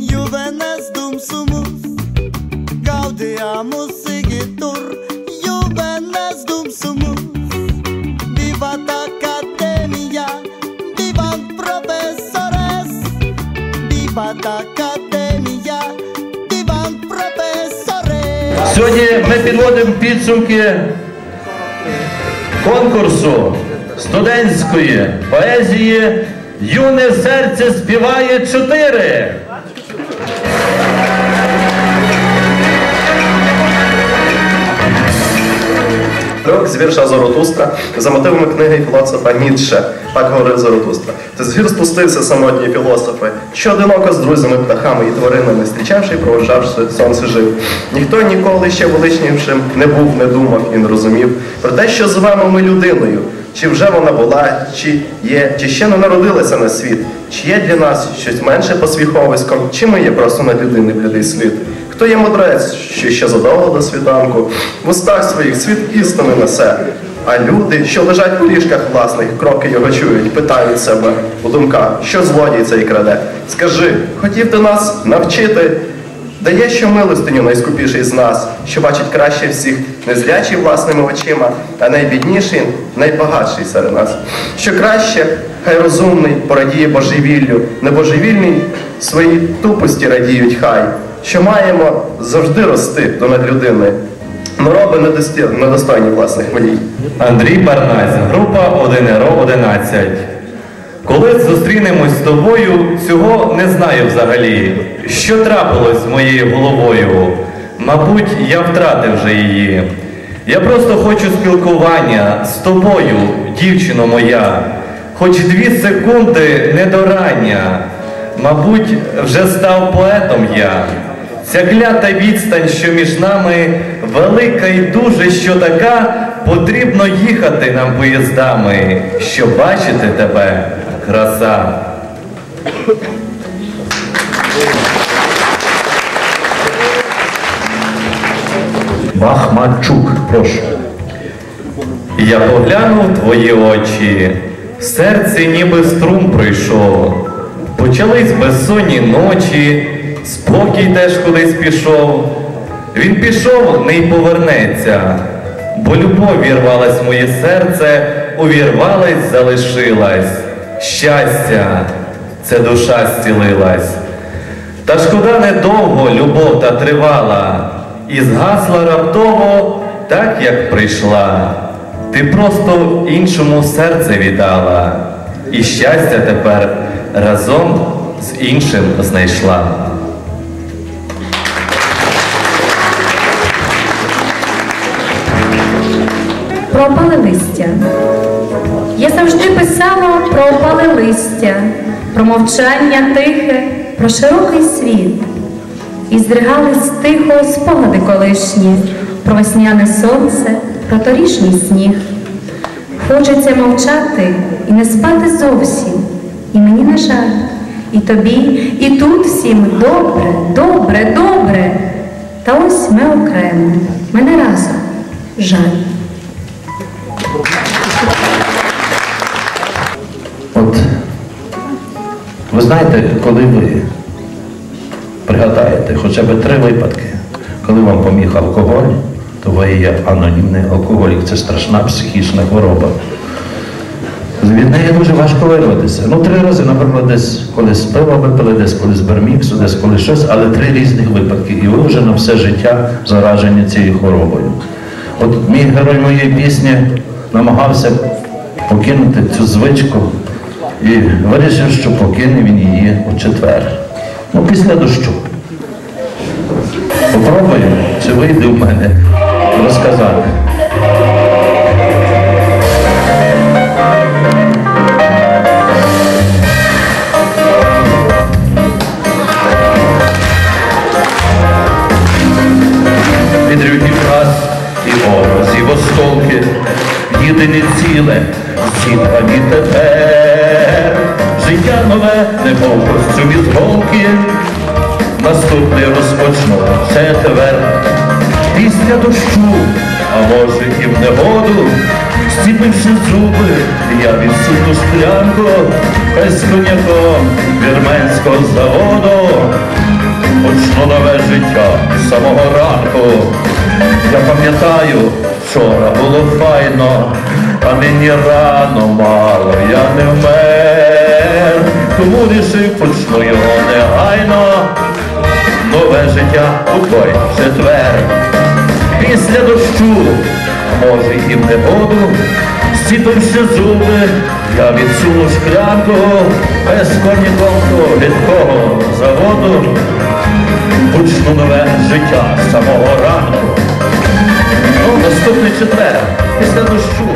Juvenes dum sumus Gaudiamus igitur Juvenes dum sumus Vivat academia Vivat professores Vivat academia Vivat professores Сьогодні ми підводимо підсумки конкурсу студентської поезії Юне серце співає чотири. Трьох з вірша Зоротустра за мотивами книги філософа Ніцше, так говорив Зоротустра. Ти з гір спустився самотні філософи, що одиноко з друзями, птахами і тваринами, зустрічавши і провожавши сонце жив. Ніхто ніколи ще величнішим не був, не думав і не розумів про те, що звемо ми людиною. Чи вже вона була, чи є, чи ще не народилася на світ, чи є для нас щось менше посвіховиськом, чи ми є просто на людини блідий світ. Хто є мудрець, що ще задовго до світанку, в устах своїх світ істини несе. А люди, що лежать у ліжках власних, кроки його чують, питають себе у думках, що злодій цей краде. Скажи, хотів ти нас навчити? Дає що милостиню найскупіший з нас, що бачить краще всіх, незрячий власними очима, а найбідніший, найбагатший серед нас. Що краще, хай розумний порадіє божевіллю, небожевільний своїй тупості радіють хай, що маємо завжди рости до надлюдини. Но роби недості- недостойні власних волій. Андрій Барнась, група 1РО 11. Коли зустрінемось з тобою, цього не знаю взагалі. Що трапилось з моєю головою? Мабуть, я втратив вже її. Я просто хочу спілкування з тобою, дівчино моя. Хоч дві секунди не до рання. Мабуть, вже став поетом я. Ця клята відстань, що між нами, велика і дуже, що така, потрібно їхати нам поїздами, щоб бачити тебе, краса. Бахмачук, прошу. Я поглянув твої очі, в серці ніби струм пройшов. Почались безсонні ночі, спокій теж кудись пішов. Він пішов, не й повернеться, бо любов вірвалась в моє серце, увірвалась, залишилась. Щастя, це душа зцілилась. Та шкода недовго любов та тривала, і згасла раптово, так як прийшла. Ти просто іншому серце віддала, і щастя тепер разом з іншим знайшла. про опале листя. Я завжди писала про опале листя, про мовчання тихе, про широкий світ. І здригались тихо спогади колишні, про весняне сонце, про торішній сніг. Хочеться мовчати і не спати зовсім. І мені на жаль, і тобі, і тут всім добре, добре, добре. Та ось ми окремо, мене разом жаль. От ви знаєте, коли ви пригадаєте хоча б три випадки, коли вам поміг алкоголь, то ви є анонімний алкоголік. Це страшна психічна хвороба. Від неї дуже важко вирватися. Ну, три рази, наприклад, десь коли з пива випили, десь коли з берміксу, десь коли щось, але три різних випадки. І ви вже на все життя заражені цією хворобою. От мій герой моєї пісні намагався покинути цю звичку і вирішив, що покине він її у четвер. Ну, після дощу. Попробую, чи вийде в мене розказати. Відривів раз і образів осколки, єдине ціле, зітрані тепер життя нове, немов костюм із голки, наступний розпочну четвер. Після дощу, а може і в негоду, стіпивши зуби, я відсуну шклянку без коняком вірменського заводу. Почну нове життя з самого ранку. Я пам'ятаю, вчора було файно, а мені рано мало, я не вмер. Тому рішив почну його негайно. Нове життя у той четвер. Після дощу, може і в негоду, зціпивши зуби, я відсуну шклянку без коніком до рідкого заводу. Почну нове життя з самого ранку. Ну, наступний четвер, після дощу,